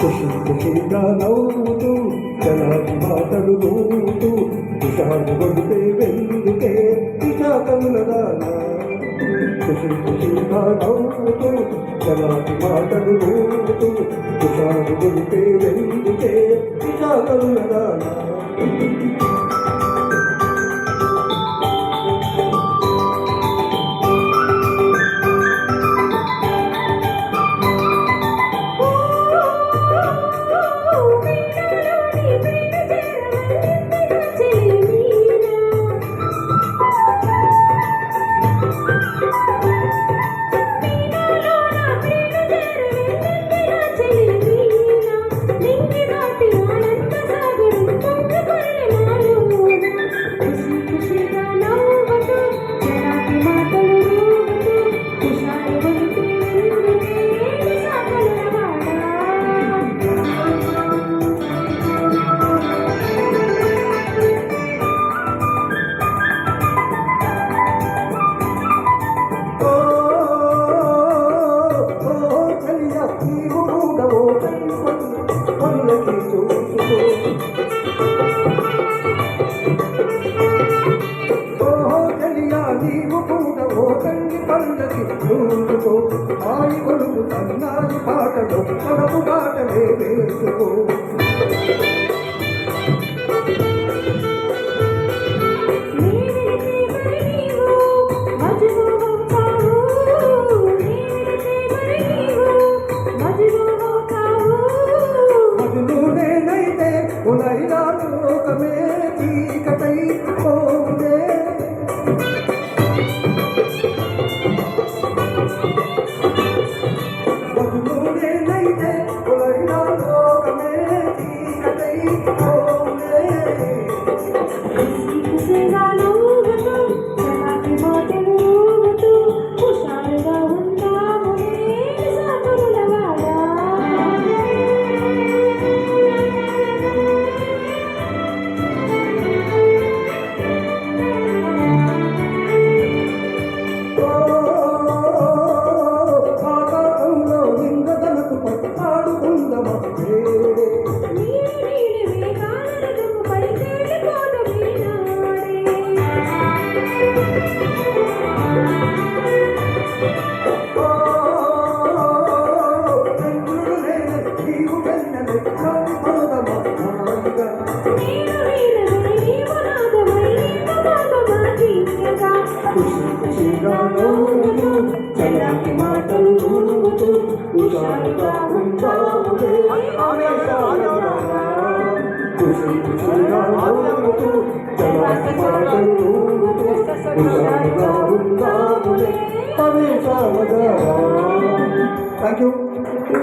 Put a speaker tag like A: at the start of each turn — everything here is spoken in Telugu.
A: ఖుషి ఖుషిగా నవ్వుతూ జనాభి మాటలు నవ్వుతూ విషాలు కొడితే వెందుకే విశాఖములదానా ఖుషి ఖుషిగా నవ్వుతూ జనాభి మాటలు నవ్వుతూ విషాలు కొడితే వెందుకే కూడా ఓ కన్ని పల్లకి చూసుకో ఆయి కొడుకు సన్నాయి పాటలో మనకు పాటలే వేసుకో.
B: Se enganou. తీయగా
A: ఖుషి ఖుషిగా నవ్వుతూ చల్లటి మాటలు నవ్వుతూ హుషారుగా ఉంటావులే ఖుషి ఖుషిగా నవ్వుతూ చల్లటి మాటలు నవ్వుతూ హుషారుగా ఉంటావులే థ్యాంక్ యూ